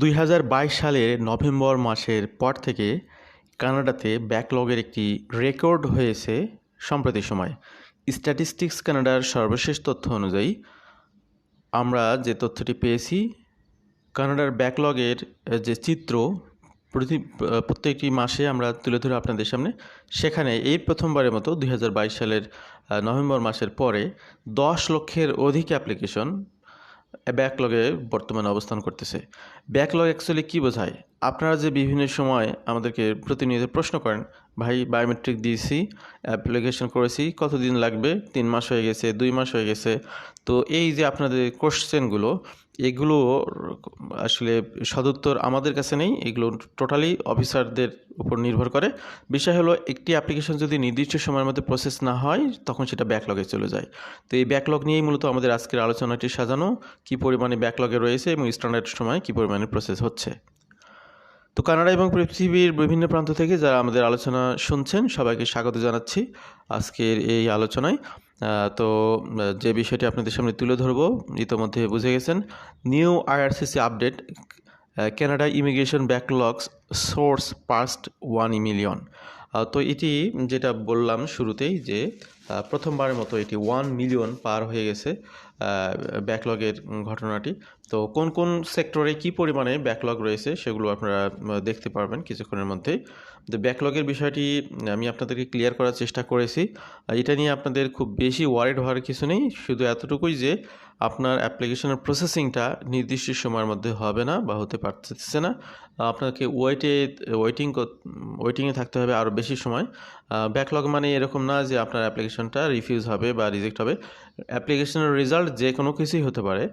দুই হাজার বাইশ সালের নভেম্বর মাসের পর থেকে কানাডাতে ব্যাকলগের একটি রেকর্ড হয়েছে সম্প্রতি সময়। স্ট্যাটিস্টিক্স কানাডার সর্বশেষ তথ্য অনুযায়ী, আমরা যে তথ্যটি পেয়েছি, কানাডার ব্যাকলগের যে চিত্র প্রতি প্রত্যেকটি মাসে আমরা তুলে ধরে আপনাদের সামনে, সেখানে এই প্রথমবারের মতো দুই হাজার বাইশ সালের নভেম্বর মাসের পরে দশ লক্ষের অধিক অ্যাপ্লিকেশন ব্যাকলগে বর্তমানে অবস্থান করতেছে। ব্যাকলগ অ্যাকচুয়ালি কী বোঝায়? আপনারা যে বিভিন্ন সময় আমাদেরকে প্রতিনিয়ত প্রশ্ন করেন, ভাই বায়োমেট্রিক দিয়েছি অ্যাপ্লিকেশন করেছি, কতদিন লাগবে? তিন মাস হয়ে গেছে, দুই মাস হয়ে গেছে। তো এই যে আপনাদের কোশ্চেনগুলো এগুলো আসলে সদুত্তর আমাদের কাছে নেই, এগুলো টোটালি অফিসারদের উপর নির্ভর করে। বিষয় হলো, একটি অ্যাপ্লিকেশন যদি নির্দিষ্ট সময়ের মধ্যে প্রসেস না হয়, তখন সেটা ব্যাকলগে চলে যায়। তো এই ব্যাকলগ নিয়েই মূলত আমাদের আজকের আলোচনাটি সাজানো, কী পরিমাণে ব্যাকলগে রয়েছে এবং স্ট্যান্ডার্ড সময় কী পরিমাণে প্রসেস হচ্ছে। তো কানাডা এবং পৃথিবীর বিভিন্ন প্রান্ত থেকে যারা আমাদের আলোচনা শুনছেন, সবাইকে স্বাগত জানাচ্ছি আজকের এই আলোচনায়। তো যে বিষয়টি আপনাদের সামনে তুলে ধরবো, ইতোমধ্যে বুঝে গেছেন, new IRCC update Canada immigration backlogs soars past one million. তো এটি যেটা বললাম শুরুতেই যে প্রথমবারের মতো এটি ওয়ান মিলিয়ন পার হয়ে গেছে ব্যাকলগের ঘটনাটি। তো কোন কোন সেক্টরে কি পরিমাণে ব্যাকলগ রয়েছে সেগুলো আপনারা দেখতে পারবেন কিছুক্ষণের মধ্যেই। তো ব্যাকলগের বিষয়টি আমি আপনাদেরকে ক্লিয়ার করার চেষ্টা করেছি। এটা নিয়ে আপনাদের খুব বেশি ওয়ারিড হওয়ার কিছু নেই। শুধু এতটুকুই যে আপনার অ্যাপ্লিকেশনের প্রসেসিংটা নির্দিষ্ট সময়ের মধ্যে হবে না বা হতে পারতেছে না। আপনাকে ওয়েটে ওয়েটিং ওয়েটিংয়ে থাকতে হবে আরও বেশি সময়। ব্যাকলগ মানে এরকম না যে আপনার অ্যাপ্লিকেশনটা রিফিউজ হবে বা রিজেক্ট হবে। অ্যাপ্লিকেশনের রেজাল্ট যে কোনো কিছুই হতে পারে।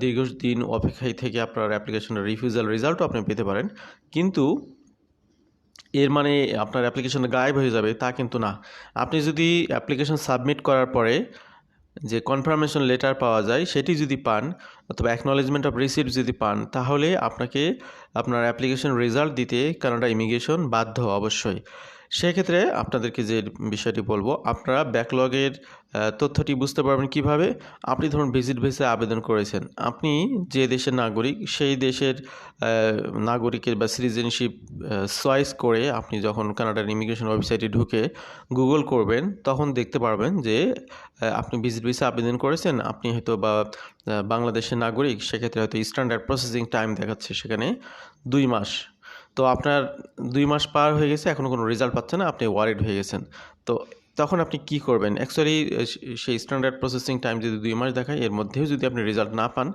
দীর্ঘদিন অপেক্ষায় থেকে আপনার অ্যাপ্লিকেশনের রিফিউজাল রেজাল্টও আপনি পেতে পারেন। কিন্তু এর মানে আপনার অ্যাপ্লিকেশন গায়েব হয়ে যাবে, তা কিন্তু না। আপনি যদি অ্যাপ্লিকেশন সাবমিট করার পরে যে কনফার্মেশন লেটার পাওয়া যায়, সেটি যদি পান অথবা অ্যাকনলেজমেন্ট অফ রিসিপ্ট যদি পান, তাহলে আপনাকে আপনার অ্যাপ্লিকেশন রেজাল্ট দিতে কানাডা ইমিগ্রেশন বাধ্য অবশ্যই। সেক্ষেত্রে আপনাদেরকে যে বিষয়টি বলব, আপনারা ব্যাকলগের তথ্যটি বুঝতে পারবেন কীভাবে। আপনি ধরুন ভিজিট ভিসে আবেদন করেছেন। আপনি যে দেশের নাগরিক, সেই দেশের নাগরিকের বা সিটিজেনশিপ চয়েস করে আপনি যখন কানাডার ইমিগ্রেশন ওয়েবসাইটে ঢুকে গুগল করবেন, তখন দেখতে পারবেন যে আপনি ভিজিট ভিসা আবেদন করেছেন। আপনি হয়তো বা বাংলাদেশের নাগরিক, সেক্ষেত্রে হয়তো স্ট্যান্ডার্ড প্রসেসিং টাইম দেখাচ্ছে সেখানে দুই মাস। তো আপনার দুই মাস পার হয়ে গেছে এখনও কোনো রেজাল্ট পাচ্ছে না, আপনি ওয়ারেড হয়ে গেছেন। তো তখন আপনি কি করবেন? অ্যাকচুয়ালি সেই স্ট্যান্ডার্ড প্রসেসিং টাইম যদি দুই মাস দেখায়, এর মধ্যেও যদি আপনি রেজাল্ট না পান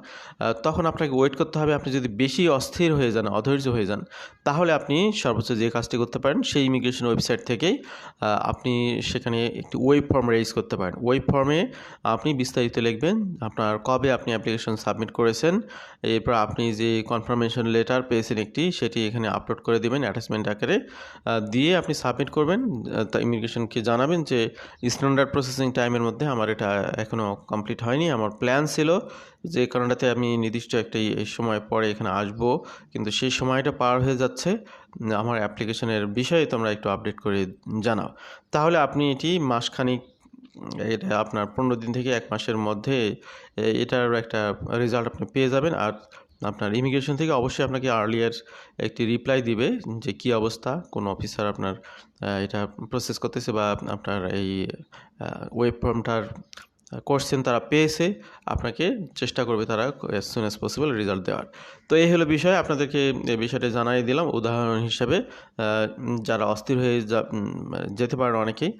তখন আপনাকে ওয়েট করতে হবে আপনি যদি বেশি অস্থির হয়ে যান, অধৈর্য হয়ে যান, তাহলে আপনি সর্বোচ্চ যে কাজটি করতে পারেন, সেই ইমিগ্রেশন ওয়েবসাইট থেকেই আপনি সেখানে একটি ওয়েব ফর্ম রেজ করতে পারেন। ওয়েব ফর্মে আপনি বিস্তারিত লিখবেন, আপনার কবে আপনি অ্যাপ্লিকেশন সাবমিট করেছেন, এরপর আপনি যে কনফার্মেশন লেটার পেয়েছেন একটি, সেটি এখানে আপলোড করে দেবেন অ্যাটাচমেন্ট আকারে দিয়ে আপনি সাবমিট করবেন তা ইমিগ্রেশনকে জানাবেন যে স্ট্যান্ডার্ড প্রসেসিং টাইমের মধ্যে আমার এটা এখনও কমপ্লিট হয়নি। আমার প্ল্যান ছিল যে কারণটাতে আমি নির্দিষ্ট একটা এই সময় পরে এখানে আসব। কিন্তু সেই সময়টা পার হয়ে যাচ্ছে। আমার অ্যাপ্লিকেশনের বিষয়ে তোমরা একটু আপডেট করে জানাও। তাহলে আপনি এটি মাসখানিক, এটা আপনার পনেরো দিন থেকে এক মাসের মধ্যে এটার একটা রেজাল্ট আপনি পেয়ে যাবেন। আর আপনার ইমিগ্রেশন থেকে অবশ্যই আপনাকে আর্লিয়ার একটি রিপ্লাই দিবে যে কি অবস্থা, কোন অফিসার আপনার এটা প্রসেস করতেছে বা আপনার এই ওয়েব ফর্মটার কোশ্চেন তারা পেয়েছে, আপনাকে চেষ্টা করবে তারা as soon as possible result দেওয়ার। তো এই হলো বিষয়, আপনাদেরকে এই বিষয়টা জানাই দিলাম। উদাহরণ হিসাবে যারা অস্থির হয়ে যেতে পারেন অনেকেই,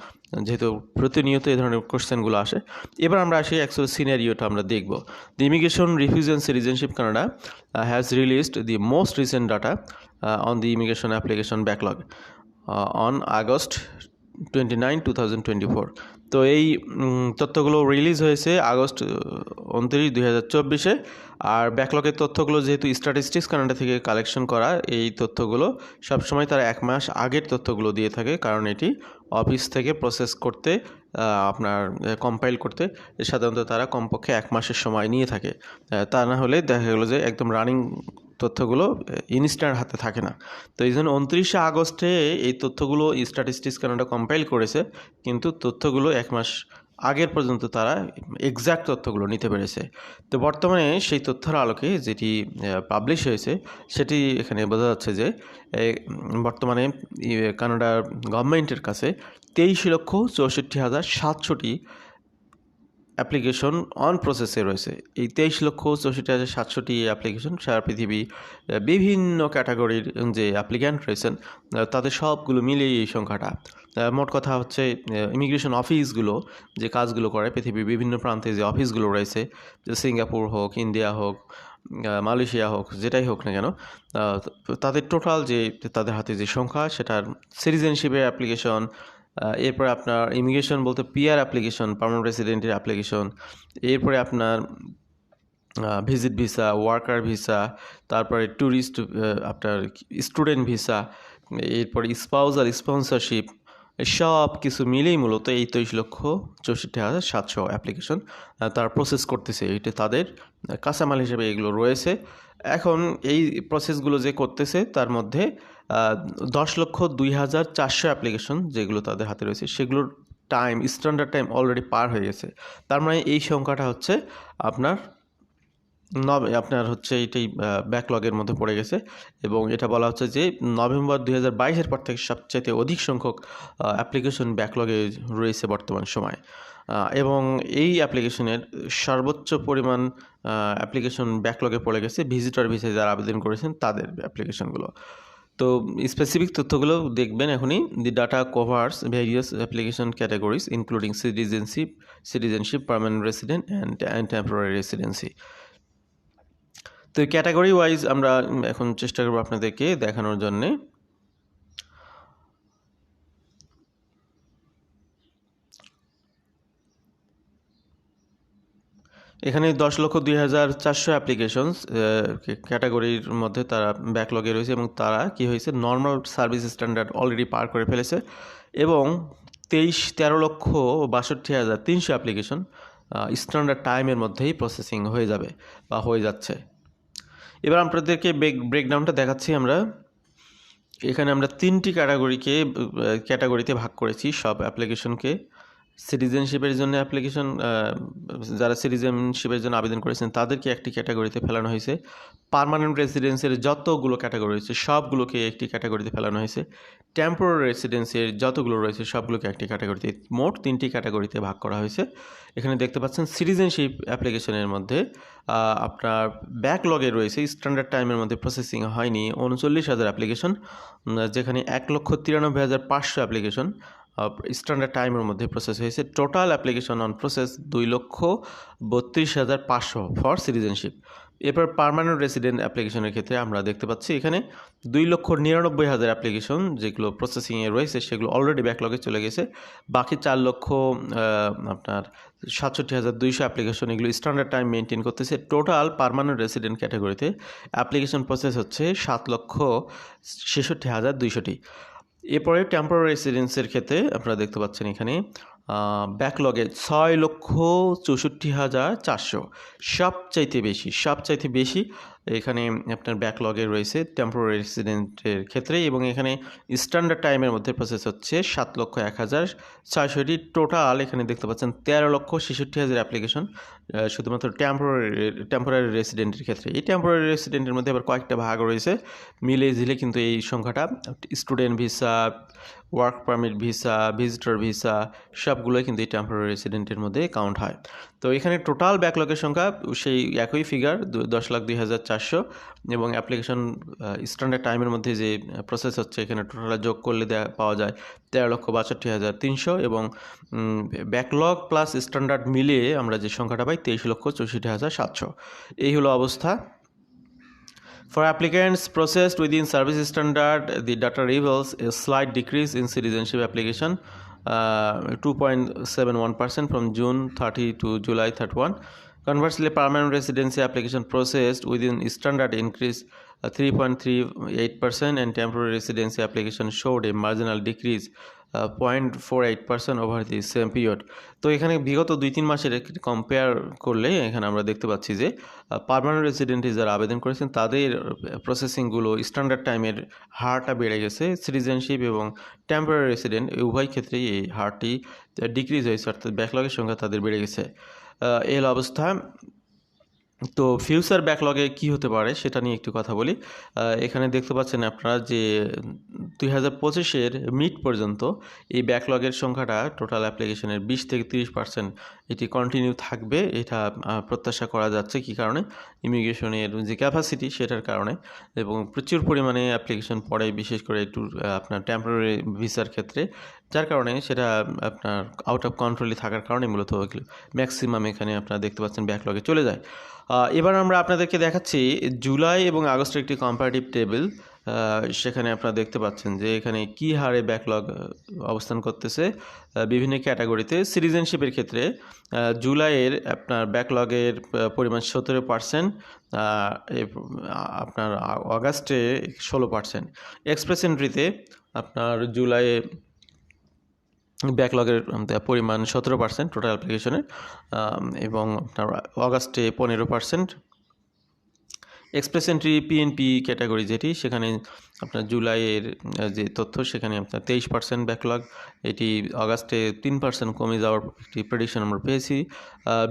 যেহেতু প্রতিনিয়ত এই ধরনের কোশ্চেনগুলো আসে। এবার আমরা আসি অ্যাকচুয়াল সিনারিওটা আমরা দেখব। The immigration refugees citizenship Canada has released the most recent data on the immigration application backlog on August 29 2024 তো এই তথ্যগুলো রিলিজ হয়েছে আগস্ট উনত্রিশ, দুই হাজার চব্বিশে। আর ব্যাকলগের তথ্যগুলো যেহেতু স্ট্যাটিস্টিক্স কানাডা থেকে কালেকশন করা, এই তথ্যগুলো সবসময় তারা এক মাস আগের তথ্যগুলো দিয়ে থাকে, কারণ এটি অফিস থেকে প্রসেস করতে আপনার কম্পাইল করতে সাধারণত তারা কমপক্ষে এক মাসের সময় নিয়ে থাকে। তা না হলে দেখা গেলো যে একদম রানিং তথ্যগুলো ইনস্ট্যান্ট হাতে থাকে না। তো এই জন্য উনত্রিশে আগস্টে এই তথ্যগুলো স্ট্যাটিস্টিক্স কানাডা কম্পাইল করেছে, কিন্তু তথ্যগুলো এক মাস আগের পর্যন্ত তারা এক্স্যাক্ট তথ্যগুলো নিতে পেরেছে। তো বর্তমানে সেই তথ্যের আলোকে যেটি পাবলিশ হয়েছে, সেটি এখানে বোঝা যাচ্ছে যে বর্তমানে কানাডার গভর্নমেন্টের কাছে তেইশ লক্ষ চৌষট্টি হাজার সাতশোটি অ্যাপ্লিকেশন অন প্রসেসে রয়েছে। এই তেইশ লক্ষ চৌষট্টি হাজার সাতশোটি অ্যাপ্লিকেশন সারা পৃথিবী বিভিন্ন ক্যাটাগরির যে অ্যাপ্লিক্যান্ট রয়েছেন তাদের সবগুলো মিলিয়ে এই সংখ্যাটা। মোট কথা হচ্ছে ইমিগ্রেশন অফিসগুলো যে কাজগুলো করে, পৃথিবীর বিভিন্ন প্রান্তে যে অফিসগুলো রয়েছে, যে সিঙ্গাপুর হোক, ইন্ডিয়া হোক মালয়েশিয়া হোক, যেটাই হোক না কেন তাদের টোটাল যে, তাদের হাতে যে সংখ্যা, সেটার সিটিজেনশিপের অ্যাপ্লিকেশন এরপরে আপনার ইমিগ্রেশন বলতে পিআর অ্যাপ্লিকেশন পার্মানেন্ট রেসিডেন্টের অ্যাপ্লিকেশন এরপরে আপনার ভিজিট ভিসা ওয়ার্কার ভিসা তারপরে ট্যুরিস্ট আপনার স্টুডেন্ট ভিসা এরপরে আর স্পন্সরশিপ সব কিছু মিলেই মূলত এই তেইশ লক্ষ চৌষট্টি হাজার সাতশো অ্যাপ্লিকেশন তারা প্রসেস করতেছে। এটা তাদের কাঁচামাল হিসেবে এগুলো রয়েছে। এখন এই প্রসেসগুলো যে করতেছে, তার মধ্যে দশ লক্ষ দুই হাজার চারশো অ্যাপ্লিকেশন যেগুলো তাদের হাতে রয়েছে, সেগুলোর টাইম স্ট্যান্ডার্ড টাইম অলরেডি পার হয়ে গেছে। তার মানে এই সংখ্যাটা হচ্ছে আপনার নভ আপনার হচ্ছে এটাই ব্যাকলগের মধ্যে পড়ে গেছে এবং এটা বলা হচ্ছে যে নভেম্বর দুই হাজার বাইশের পর থেকে সবচাইতে অধিক সংখ্যক অ্যাপ্লিকেশন ব্যাকলগে রয়েছে বর্তমান সময়। এবং এই অ্যাপ্লিকেশনের সর্বোচ্চ পরিমাণ অ্যাপ্লিকেশন ব্যাকলগে পড়ে গেছে ভিজিটর ভিসায় যারা আবেদন করেছেন তাদের অ্যাপ্লিকেশনগুলো তো স্পেসিফিক তথ্যগুলো দেখবেন এখনই। The data covers various application categories including citizenship citizenship permanent resident and temporary residency তো ক্যাটাগরি ওয়াইজ আমরা এখন চেষ্টা করব আপনাদেরকে দেখানোর জন্যে। এখানে দশ লক্ষ দুই হাজার চারশো অ্যাপ্লিকেশনস ক্যাটাগরির মধ্যে তারা ব্যাকলগে রয়েছে এবং তারা কি হয়েছে? নর্মাল সার্ভিস স্ট্যান্ডার্ড অলরেডি পার করে ফেলেছে এবং তেইশ, তেরো লক্ষ বাষট্টি হাজার তিনশো অ্যাপ্লিকেশন স্ট্যান্ডার্ড টাইমের মধ্যেই প্রসেসিং হয়ে যাবে বা হয়ে যাচ্ছে। এবার আপনাদেরকে ব্রেক ব্রেকডাউনটা দেখাচ্ছি আমরা। এখানে আমরা তিনটি ক্যাটাগরিকে ক্যাটাগরিতে ভাগ করেছি সব অ্যাপ্লিকেশনকে সিটিজেনশিপের জন্য অ্যাপ্লিকেশন যারা সিটিজেনশিপের জন্য আবেদন করেছেন, তাদেরকে একটি ক্যাটাগরিতে ফেলানো হয়েছে। পার্মানেন্ট রেসিডেন্সের যতগুলো ক্যাটাগরি রয়েছে, সবগুলোকে একটি ক্যাটাগরিতে ফেলানো হয়েছে। টেম্পোরারি রেসিডেন্সের যতগুলো রয়েছে, সবগুলোকে একটি ক্যাটাগরিতে মোট তিনটি ক্যাটাগরিতে ভাগ করা হয়েছে। এখানে দেখতে পাচ্ছেন সিটিজেনশিপ অ্যাপ্লিকেশনের মধ্যে আপনার ব্যাকলগে রয়েছে স্ট্যান্ডার্ড টাইমের মধ্যে প্রসেসিং হয়নি, উনচল্লিশ হাজার অ্যাপ্লিকেশন যেখানে এক লক্ষ তিরানব্বই হাজার পাঁচশো অ্যাপ্লিকেশন স্ট্যান্ডার্ড টাইমের মধ্যে প্রসেস হয়েছে। টোটাল অ্যাপ্লিকেশন অন প্রসেস দুই লক্ষ বত্রিশ হাজার পাঁচশো ফর সিটিজেনশিপ এরপর পার্মানেন্ট রেসিডেন্ট অ্যাপ্লিকেশনের ক্ষেত্রে আমরা দেখতে পাচ্ছি এখানে দুই লক্ষ নিরানব্বই হাজার অ্যাপ্লিকেশন যেগুলো প্রসেসিংয়ে রয়েছে, সেগুলো অলরেডি ব্যাকলগে চলে গেছে। বাকি চার লক্ষ আপনার সাতষট্টি হাজার দুইশো অ্যাপ্লিকেশন এগুলো স্ট্যান্ডার্ড টাইম মেনটেন করতেছে। টোটাল পার্মানেন্ট রেসিডেন্ট ক্যাটাগরিতে অ্যাপ্লিকেশন প্রসেস হচ্ছে সাত লক্ষ ছেষট্টি হাজার দুইশোটি। এরপরে টেম্পোরারি রেসিডেন্সের ক্ষেত্রে আপনারা দেখতে পাচ্ছেন এখানে ব্যাকলগে ছয় লক্ষ চৌষট্টি হাজার চারশো। সবচাইতে বেশি সবচাইতে বেশি এখানে আপনার ব্যাকলগে রয়েছে টেম্পোরারি রেসিডেন্টের ক্ষেত্রে এবং এখানে স্ট্যান্ডার্ড টাইমের মধ্যে প্রসেস হচ্ছে সাত লক্ষ এক হাজার ছয়শোটি। টোটাল এখানে দেখতে পাচ্ছেন তেরো লক্ষ ছেষট্টি হাজার অ্যাপ্লিকেশন শুধুমাত্র টেম্পোরারি টেম্পোরারি রেসিডেন্টের ক্ষেত্রে। এই টেম্পোরারি রেসিডেন্টের মধ্যে আবার কয়েকটা ভাগ রয়েছে। মিলে ঝিলে কিন্তু এই সংখ্যাটা student visa work permit visa visitor visa সবগুলোই কিন্তু এই টেম্পোরারি রেসিডেন্টের মধ্যে কাউন্ট হয়। তো এখানে টোটাল ব্যাকলগের সংখ্যা সেই একই ফিগার দশ লাখ দুই হাজার চারশো এবং অ্যাপ্লিকেশন স্ট্যান্ডার্ড টাইমের মধ্যে যে প্রসেস হচ্ছে, এখানে টোটাল যোগ করলে দেওয়া পাওয়া যায় তেরো লক্ষ বাষট্টি হাজার তিনশো এবং ব্যাকলগ প্লাস স্ট্যান্ডার্ড মিলিয়ে আমরা যে সংখ্যাটা পাই তেইশ লক্ষ চৌষট্টি হাজার সাতশো। এই হলো অবস্থা। For applicants processed within service standard, the data reveals a slight decrease in citizenship application, uh, 2.71% from June 30 to July 31. Conversely, permanent residency application processed within standard increased uh, 3.38% and temporary residency application showed a marginal decrease point four eight percent over the same period তো এখানে বিগত দুই তিন মাসের compare করলে এখানে আমরা দেখতে পাচ্ছি যে পারমানেন্ট রেসিডেন্টে যারা আবেদন করেছেন, তাদের প্রসেসিংগুলো স্ট্যান্ডার্ড টাইমের হারটা বেড়ে গেছে। সিটিজেনশিপ এবং টেম্পোরারি রেসিডেন্ট উভয় ক্ষেত্রেই এই হারটি ডিক্রিজ হয়েছে, অর্থাৎ ব্যাকলগের সংখ্যা তাদের বেড়ে গেছে। এই অবস্থা তো ফিউচার ব্যাকলগে কি হতে পারে সেটা নিয়ে একটু কথা বলি। এখানে দেখতে পাচ্ছেন আপনারা যে দুই হাজার পঁচিশের মিড পর্যন্ত এই ব্যাকলগের সংখ্যাটা টোটাল অ্যাপ্লিকেশনের বিশ থেকে তিরিশ পার্সেন্ট এটি কন্টিনিউ থাকবে। এটা প্রত্যাশা করা যাচ্ছে কি কারণে? ইমিগ্রেশনের যে ক্যাপাসিটি সেটার কারণে এবং প্রচুর পরিমাণে অ্যাপ্লিকেশন পড়ে বিশেষ করে একটু আপনার টেম্পোরারি ভিসার ক্ষেত্রে। যার কারণে সেটা আপনার আউট অফ কন্ট্রোলে থাকার কারণে মূলত ম্যাক্সিমাম এখানে আপনারা দেখতে পাচ্ছেন ব্যাকলগে চলে যায়। এবার আমরা আপনাদেরকে দেখাচ্ছি জুলাই এবং আগস্টের একটি কম্পারেটিভ টেবিল সেখানে আপনারা দেখতে পাচ্ছেন যে এখানে কি হারে ব্যাকলগ অবস্থান করতেছে বিভিন্ন ক্যাটাগরিতে সিটিজেনশিপের ক্ষেত্রে জুলাইয়ের আপনার ব্যাকলগের পরিমাণ সতেরো পার্সেন্ট আপনার অগাস্টে ষোলো পার্সেন্ট এক্সপ্রেস এন্ট্রিতে আপনার জুলাইয়ে ব্যাকলগের পরিমাণ সতেরো পার্সেন্ট টোটাল অ্যাপ্লিকেশনের এবং আপনার অগাস্টে পনেরো percent express entry PNP category যেটি, সেখানে আপনার জুলাইয়ের যে তথ্য, সেখানে আপনার তেইশ পার্সেন্ট ব্যাকলগ এটি অগাস্টে তিন পার্সেন্ট কমে যাওয়ার একটি প্রেডিকশন আমরা পেয়েছি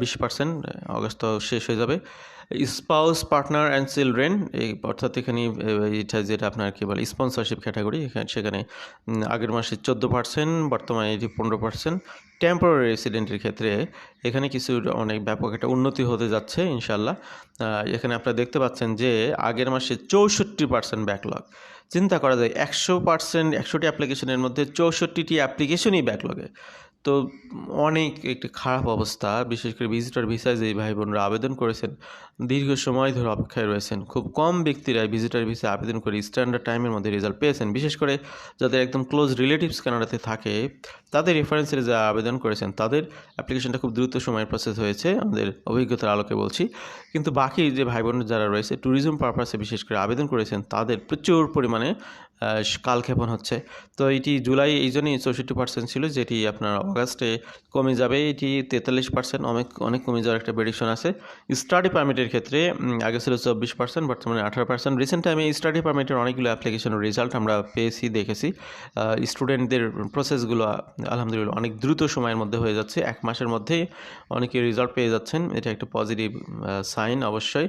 বিশ পার্সেন্ট অগাস্ট শেষ হয়ে যাবে। স্পাউস পার্টনার অ্যান্ড চিলড্রেন এই অর্থাৎ এখানে এটা যেটা আপনার কি বলে স্পন্সরশিপ ক্যাটাগরি এখানে, সেখানে আগের মাসে চোদ্দ পার্সেন্ট বর্তমানে এটি পনেরো পার্সেন্ট টেম্পোরারি রেসিডেন্টের ক্ষেত্রে এখানে কিছু অনেক ব্যাপক একটা উন্নতি হতে যাচ্ছে ইনশাল্লাহ এখানে আপনারা দেখতে পাচ্ছেন যে আগের মাসে চৌষট্টি পার্সেন্ট ব্যাকলগ চিন্তা করা যায়, একশো পার্সেন্ট একশোটি অ্যাপ্লিকেশনের মধ্যে চৌষট্টিটি অ্যাপ্লিকেশনই ব্যাকলগে তো অনেক একটি খারাপ অবস্থা, বিশেষ করে ভিজিটর ভিসায় যে ভাই বোনরা আবেদন করেছেন দীর্ঘ সময় ধরে অপেক্ষায় রয়েছেন। খুব কম ব্যক্তিরা ভিজিটার ভিসা আবেদন করে স্ট্যান্ডার্ড টাইমের মধ্যে রেজাল্ট পেয়েছেন। বিশেষ করে যাদের একদম ক্লোজ রিলেটিভস কানাডাতে থাকে, তাদের রেফারেন্সের যা আবেদন করেছেন, তাদের অ্যাপ্লিকেশনটা খুব দ্রুত সময়ের প্রসেস হয়েছে, আমাদের অভিজ্ঞতার আলোকে বলছি। কিন্তু বাকি যে ভাই বোন যারা রয়েছে ট্যুরিজম পারপাসে বিশেষ করে আবেদন করেছেন, তাদের প্রচুর পরিমাণে কালক্ষেপণ হচ্ছে। তো এটি জুলাই, এই জন্যই চৌষট্টি পার্সেন্ট ছিল যেটি আপনার অগাস্টে কমে যাবে। এটি তেতাল্লিশ পার্সেন্ট অনেক অনেক কমে যাওয়ার একটা প্রেডিকশন আছে। স্টাডি পারমিটের ক্ষেত্রে উম, আগে ছিল চব্বিশ পার্সেন্ট বর্তমানে আঠারো পার্সেন্ট রিসেন্ট টাইমে স্টাডি পারমিটের অনেকগুলো অ্যাপ্লিকেশনের রেজাল্ট আমরা পেয়েছি দেখেছি। স্টুডেন্টদের প্রসেসগুলো আলহামদুলিল্লাহ অনেক দ্রুত সময়ের মধ্যে হয়ে যাচ্ছে। এক মাসের মধ্যেই অনেকে রেজাল্ট পেয়ে যাচ্ছেন। এটা একটা পজিটিভ সাইন অবশ্যই।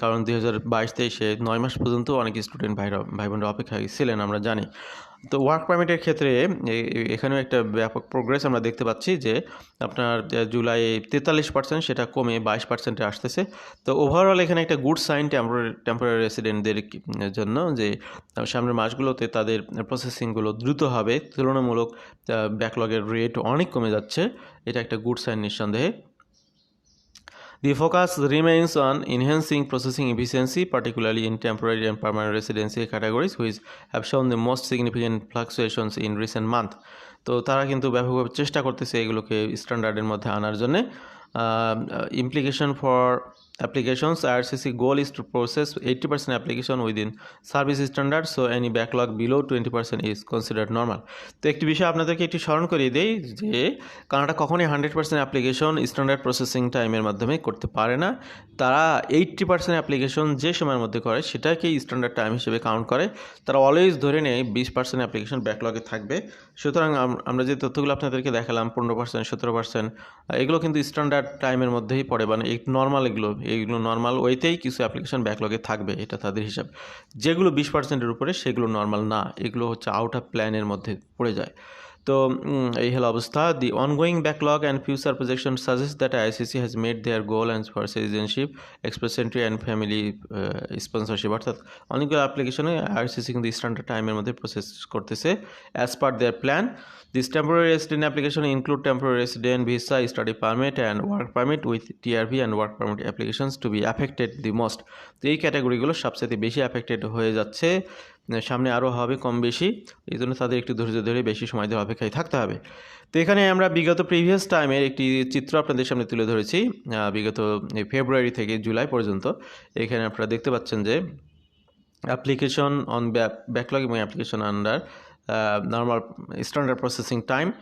কারণ দুই হাজার বাইশ তেইশে নয় মাস পর্যন্ত অনেক স্টুডেন্ট ভাইরা ভাই বোনরা অপেক্ষায় ছিলেন, আমরা জানি। তো ওয়ার্ক পারমিটের ক্ষেত্রে এখানেও একটা ব্যাপক প্রোগ্রেস আমরা দেখতে পাচ্ছি যে আপনার জুলাই তেতাল্লিশ পার্সেন্ট সেটা কমে বাইশ পার্সেন্টে আসতেছে। তো ওভারঅল এখানে একটা গুড সাইন টেম্পোরারি টেম্পোরারি রেসিডেন্টদের জন্য যে সামনের মাসগুলোতে তাদের প্রসেসিংগুলো দ্রুত হবে। তুলনামূলক ব্যাকলগের রেট অনেক কমে যাচ্ছে। এটা একটা গুড সাইন নিঃসন্দেহে। The focus remains on enhancing processing efficiency, particularly in temporary and permanent residency categories, which have shown the most significant fluctuations in recent months. তো তারা কিন্তু ব্যাপকভাবে চেষ্টা করতেছে এগুলোকে স্ট্যান্ডার্ডের মধ্যে আনার জন্যে implication for applications IRCC goal is to process 80% application within service standard, so any backlog below 20% is considered normal. তো একটি বিষয় আপনাদেরকে একটি স্মরণ করিয়ে দেই যে কানাডা কখনোই hundred percent application standard processing টাইমের মাধ্যমে করতে পারে না। তারা এইট্টি পার্সেন্ট অ্যাপ্লিকেশন যে সময়ের মধ্যে করে সেটাকেই স্ট্যান্ডার্ড টাইম হিসেবে কাউন্ট করে। তারা অলওয়েজ ধরে নেয় বিশ পার্সেন্ট অ্যাপ্লিকেশন ব্যাকলগে থাকবে। সুতরাং আম- আমরা যে তথ্যগুলো আপনাদেরকে দেখালাম, পনেরো পার্সেন্ট সতেরো পার্সেন্ট এগুলো কিন্তু স্ট্যান্ডার্ড টাইমের মধ্যেই পড়ে মানে নর্মাল এগুলো এইগুলো নর্মাল ওয়েতেই কিছু অ্যাপ্লিকেশান ব্যাকলগে থাকবে, এটা তাদের হিসাব। যেগুলো বিশ পার্সেন্টের উপরে সেগুলো নর্মাল না, এগুলো হচ্ছে আউট অফ প্ল্যানের মধ্যে পড়ে যায়। তো এই হলো অবস্থা। The ongoing backlog and future projection suggest that ICC has made their goal and for citizenship express entry and family sponsorship অর্থাৎ অনেকগুলো অ্যাপ্লিকেশনে আইসিসি কিন্তু স্ট্যান্ডার্ড টাইমের মধ্যে প্রসেস করতেছে as per their plan this temporary resident application include temporary resident visa study permit and work permit with TRV and work permit applications to be affected the most তো এই ক্যাটাগরিগুলো সবচেয়ে বেশি affected হয়ে যাচ্ছে। সামনে আরও হবে কম বেশি। এই জন্য তাদের একটু ধৈর্য ধরে বেশি সময় ধরে অপেক্ষায় থাকতে হবে। তো এখানে আমরা বিগত প্রিভিয়াস টাইমের একটি চিত্র আপনাদের সামনে তুলে ধরেছি বিগত ফেব্রুয়ারি থেকে জুলাই পর্যন্ত। এখানে আপনারা দেখতে পাচ্ছেন যে অ্যাপ্লিকেশন অন ব্যাকলগ এবং application under normal standard processing time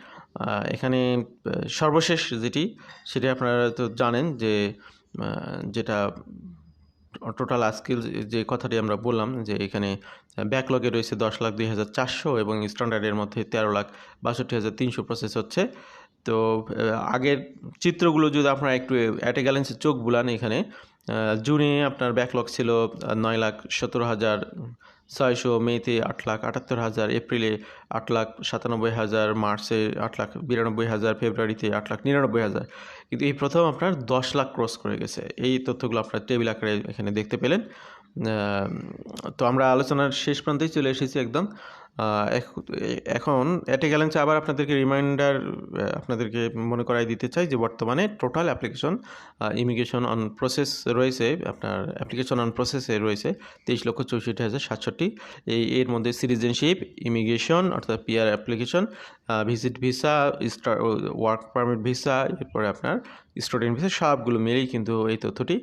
এখানে সর্বশেষ যেটি, সেটি আপনারা তো জানেন যে যেটা টোটাল আজকে যে- যে কথাটি আমরা বললাম যে এখানে ব্যাকলগে রয়েছে দশ লাখ দুই হাজার চারশো এবং স্ট্যান্ডার্ডের মধ্যে তেরো লাখ বাষট্টি হাজার তিনশো প্রসেস হচ্ছে। তো আগের চিত্রগুলো যদি আপনারা একটু অ্যাট এ গ্যালেন্সে চোখ বুলান এখানে জুনে আপনার ব্যাকলগ ছিল নয় লাখ সতেরো হাজার ছয়শো, মেতে আট লাখ আটাত্তর হাজার, এপ্রিলে আট লাখ সাতানব্বই হাজার, মার্চে আট লাখ বিরানব্বই হাজার, ফেব্রুয়ারিতে আট লাখ নিরানব্বই হাজার। কিন্তু এই প্রথম আপনার দশ লাখ ক্রস করে গেছে। এই তথ্যগুলো আপনার টেবিল আকারে এখানে দেখতে পেলেন। তো আমরা আলোচনার শেষ প্রান্তেই চলে এসেছি একদম। এখন এটে গেলেন আবার আপনাদেরকে রিমাইন্ডার আপনাদেরকে মনে করাই দিতে চাই যে বর্তমানে total application immigration on process রয়েছে, আপনার অ্যাপ্লিকেশন অন প্রসেসে রয়েছে তেইশ লক্ষ চৌষট্টি হাজার সাতষট্টি। এই, এর মধ্যে সিটিজেনশিপ ইমিগ্রেশন অর্থাৎ PR application visit visa star work permit visa এরপরে আপনার স্টুডেন্ট ভিসা সবগুলো মিলেই কিন্তু এই তথ্যটি।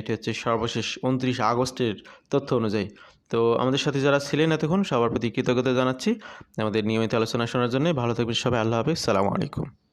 এটি হচ্ছে সর্বশেষ উনত্রিশ আগস্টের তথ্য অনুযায়ী। তো আমাদের সাথে যারা ছিলেন এতক্ষণ, সবার প্রতি কৃতজ্ঞতা জানাচ্ছি। আমাদের নিয়মিত আলোচনা শোনার জন্য ভালো থাকবেন সবাই। আল্লাহ হাফিজ। সালামু আলাইকুম।